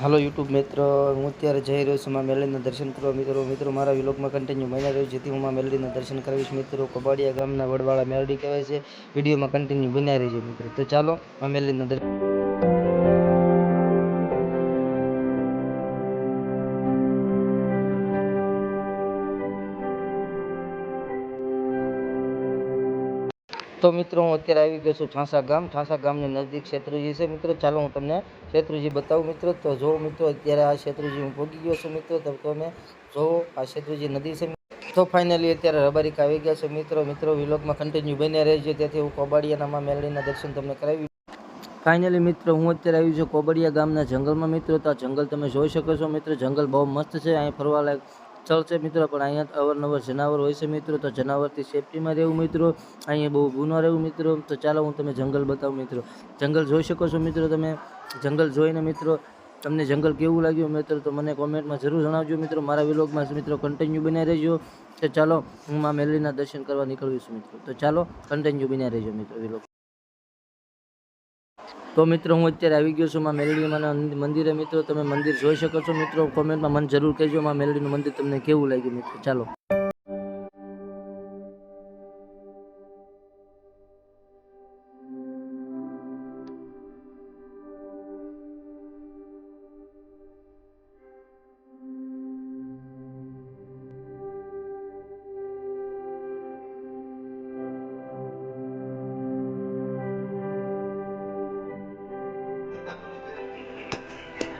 હાલો YouTube મિત્ર, હું અત્યારે જઈ રહ્યો છું મા મેલડીના દર્શન કરવા. મિત્રો મિત્રો, મારા વિલોકમાં કન્ટિન્યુ બન્યા રહ્યું જેથી હું મા મેલડીના દર્શન કરાવીશ. મિત્રો, કબાડિયા ગામના વડવાળા મેલડી કહેવાય છે. વિડીયોમાં કન્ટિન્યુ બન્યા રહીજો મિત્રો. તો ચાલો, મા મેલડીના દર્શન તો મિત્રો, હું અત્યારે આવી ગયો છું ઠાંસા ગામ. ઠાંસા ગામની નજીક શેત્રુજી છે. મિત્રો, ચાલો હું તમને શેત્રુજી બતાવું. મિત્રો, તો જો મિત્રો, અત્યારે આ શેત્રુજી હું પહોંચી ગયો છું. મિત્રો, તો તમે જો આ શેત્રુજી નદી છે. તો ફાઇનલી અત્યારે રબારીક આવી ગયા છે. મિત્રો મિત્રો વિલોકમાં કન્ટિન્યુ બન્યા રહેજો. તેથી હું કોબાડિયાનામાં મેલડીના દર્શન તમને કરાવી. ફાઇનલી મિત્રો, હું અત્યારે આવી છું કોબડિયા ગામના જંગલમાં. મિત્રો, તો જંગલ તમે જોઈ શકો છો. મિત્રો, જંગલ બહુ મસ્ત છે. અહીં ફરવા લાયક સ્થળ છે મિત્રો, પણ અહીંયા અવારનવાર જનાવર હોય છે મિત્રો, તો જનાવરથી સેફટીમાં રહેવું મિત્રો, અહીંયા બહુ ગુનો રહેવું મિત્રો, તો ચાલો હું તમે જંગલ બતાવું મિત્રો. જંગલ જોઈ શકો છો મિત્રો તમે, જંગલ જોઈને મિત્રો, તમને જંગલ કેવું લાગ્યું મિત્રો, તો મને કોમેન્ટમાં જરૂર જણાવજો મિત્રો, મારા વિલોગમાં મિત્રો કન્ટિન્યુ બન્યા રહેજો. તો ચાલો, હું મા મેલરીના દર્શન કરવા નીકળ્યું મિત્રો. તો ચાલો કન્ટિન્યુ બન્યા રહેજો મિત્રો વિલોગ તો મિત્રો, હું અત્યારે આવી ગયો છું માં મેલડીમાં મંદિરે. મિત્રો, તમે મંદિર જોઈ શકો છો. મિત્રો કોમેન્ટમાં મને જરૂર કહેજો. માં મેલડીનું મંદિર તમને કેવું લાગ્યું? મિત્રો, ચાલો.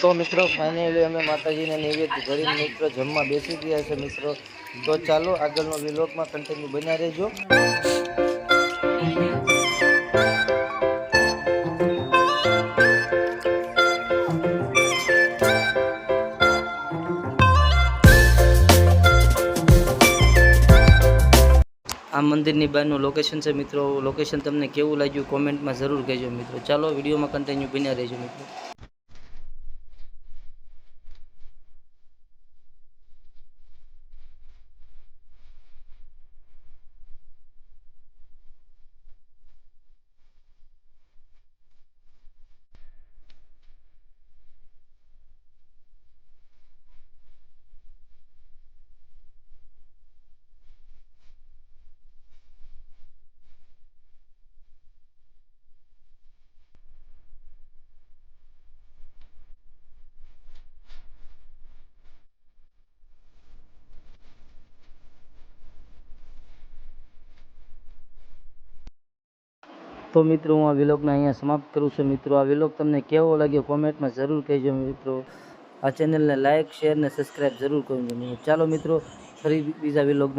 તો મિત્રો ફાઇનલી અમે માતાજીને નૈવેદ્ય ધરીને મિત્રો જમવા બેસી ગયા છે મિત્રો. તો ચાલો આગળનો વિલોકમાં કન્ટિન્યુ બન્યા રહેજો. આ મંદિરની બહારનું લોકેશન છે મિત્રો. લોકેશન તમને કેવું લાગ્યું? કોમેન્ટમાં જરૂર કહેજો મિત્રો. ચાલો, વિડીયોમાં કન્ટિન્યુ બન્યા રહેજો મિત્રો. તો મિત્રો, હું આ વ્લોગને અહીંયા સમાપ્ત કરું છું. મિત્રો, આ વ્લોગ તમને કેવો લાગ્યો કોમેન્ટમાં જરૂર કહેજો મિત્રો. આ ચેનલને લાઇક શેર ને સબસ્ક્રાઈબ જરૂર કરજો ચાલો મિત્રો, ફરી બીજા વિલોગમાં